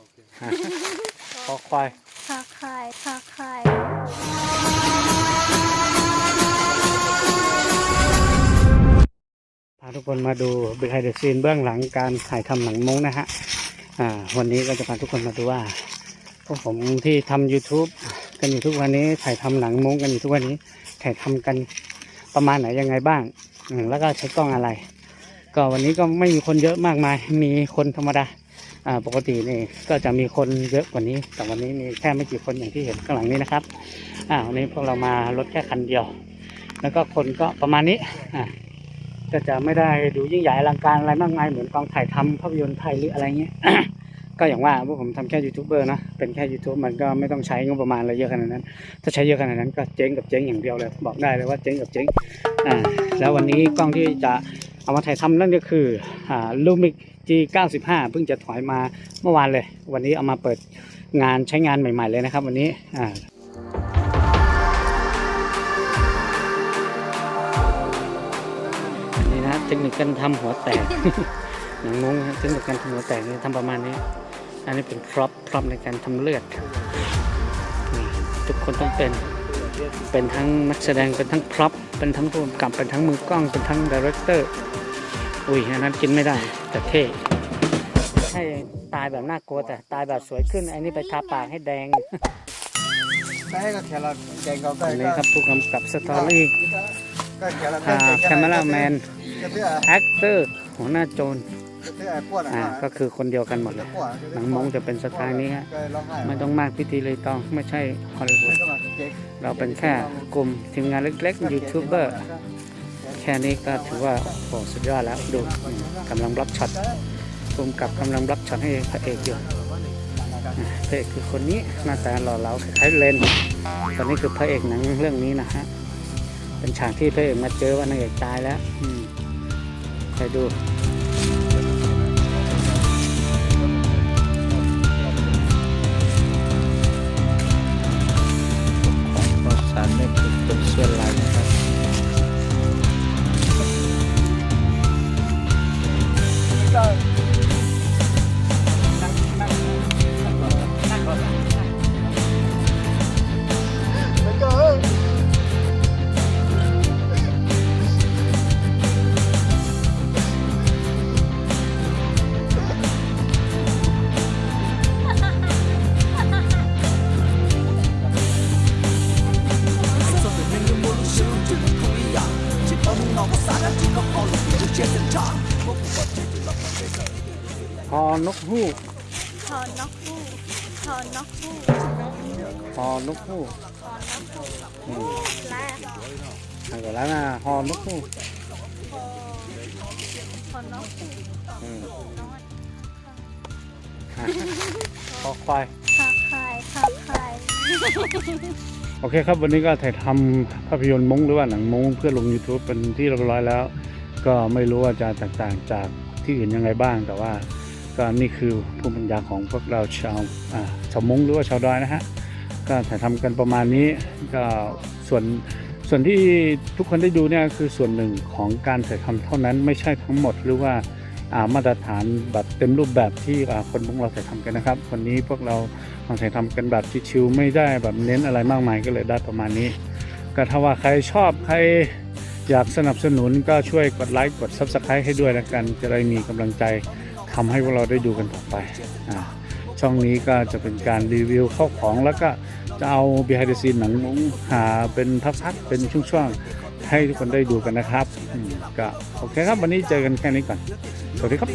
อะคอควายคาคายคาคายพาทุกคนมาดู behind the scene เบื้องหลังการถ่ายทำหนังมงนะฮะอ่าวันนี้ก็จะพาทุกคนมาดูว่าพวกผมที่ทำ YouTube กันอยู่ทุกวันนี้ถ่ายทำหนังมงกันอยู่ทุกวันนี้ถ่ายทำกันประมาณไหนยังไงบ้างอืมแล้วก็ใช้กล้องอะไร ก็วันนี้ก็ไม่มีคนเยอะมากมาย มีคนธรรมดาอ่า ปกตินี่ก็จะมีคนเยอะกว่านี้ แต่วันนี้มีแค่ไม่กี่คนอย่างที่เห็นข้างหลังนี้นะครับอ่าวันนี้พวกเรามารถแค่คันเดียว แล้วก็คนก็ประมาณนี้อ่าก็จะไม่ได้ดูยิ่งใหญ่อลังการอะไรมากมายเหมือนกองถ่ายทำภาพยนตร์ไทยหรืออะไรเงี้ยก็อย่างว่าพวกผมทำแค่ยูทูบเบอร์นะเป็นแค่ YouTube มันก็ไม่ต้องใช้งบประมาณอะไรเยอะขนาดนั้น ถ้าใช้เยอะขนาดนั้นก็เจ๊งกับเจ๊งอย่างเดียวเลย บอกได้เลยว่าเจ๊งกับเจ๊งอ่าแล้ววันนี้กล้องที่จะ เอามาถ่ายทำนั่นก็คือลูมิก G95 เพิ่งจะถอยมาเมื่อวานเลย วันนี้เอามาเปิดงานใช้งานใหม่ ๆ เลยนะครับ วันนี้อันนี้นะเทคนิคการทำหัวแตกหนังงงนะเทคนิคการทำหัวแตกนี่ทำประมาณนี้ อันนี้เป็นพร็อพพร็อพในการทำเลือดนี่ทุกคนต้องเป็นเป็นทั้งนักแสดงเป็นทั้งพร็อพเป็นทั้งผู้กำกับเป็นทั้งมือกล้องเป็นทั้งดีเรคเตอร์ อุ้ยอันนั้นกินไม่ได้ แต่เท่ใช่ตายแบบน่ากลัวแต่ตายแบบสวยขึ้นไอ้นี่ไปทาปากให้แดงได้ก็แค่เราแกงเขาได้อันนี้ก็ครับผู้กำกับสตอรี่ก็แค่เราอ่าแคมเมราแมนเพื่อแอคเตอร์หัวหน้าโจรเพื่อพวกอ่าก็คือคนเดียวกันหมดเลยหนังมงจะเป็นสไตล์นี้ฮะไม่ต้องมากพิธีเลยต้องไม่ใช่ฮอลลีวูดเราเป็นแค่กลุ่มทีมงานเล็กๆยูทูบเบอร์ แค่นี้ก็ถือว่าโอ้สุดยอดแล้วดูกำลังบล็อกช็อตภูมิกับกำลังบล็อกช็อตให้พระเอกอยู่พระเอกคือคนนี้หน้าตาหล่อเหลาคล้ายเลนตอนนี้คือพระเอกหนังเรื่องนี้นะฮะเป็นฉากที่พระเอกมาเจอว่านางเอกตายแล้วใครดู ฮอนกฮูกทอนนกฮูกทอนนกฮูกฮอนกฮูกทอนนกฮูกอืมและอันก็แล้วนะฮอนกฮูกพอทอนนกฮูกอืมน้อยอะคอควายคาคายคาคายโอเคครับวันนี้ก็ถ่ายทำภาพยนตร์มงหรือว่าหนังมงเพื่อลง YouTube เป็นที่เรียบร้อยแล้ว ก็ไม่รู้ว่าจะแตกต่างจากที่อื่นยังไงบ้างแต่ว่า ก็นี่คือภูมิปัญญาของพวกเราชาวชาวมงหรือว่าชาวดอยนะฮะก็ถ่ายทำกันประมาณนี้ก็ส่วนส่วนที่ทุกคนได้ดูเนี่ยคือส่วนหนึ่งของการถ่ายทำเท่านั้นไม่ใช่ทั้งหมดหรือว่าามาตรฐานแบบเต็มรูปแบบที่คนพวกเราถ่ายทำกันนะครับวันนี้พวกเรามาถ่ายทำกันแบบชิวๆไม่ได้แบบเน้นอะไรมากมายก็เลยได้ประมาณนี้ ก็ถ้าว่าใครชอบใครอยากสนับสนุนก็ช่วยกดไลค์กด Subscribe ให้ด้วยละกันจะได้มีกำลังใจ ทำให้พวกเราได้ดูกันต่อไปอช่องนี้ก็จะเป็นการรีวิวเข้าของแล้วก็จะเอา behind the scene หนังมุ้งหาเป็นทักๆเป็นช่วงๆให้ทุกคนได้ดูกันนะครับก็โอเคครับวันนี้เจอกันแค่นี้ก่อน สวัสดีครับ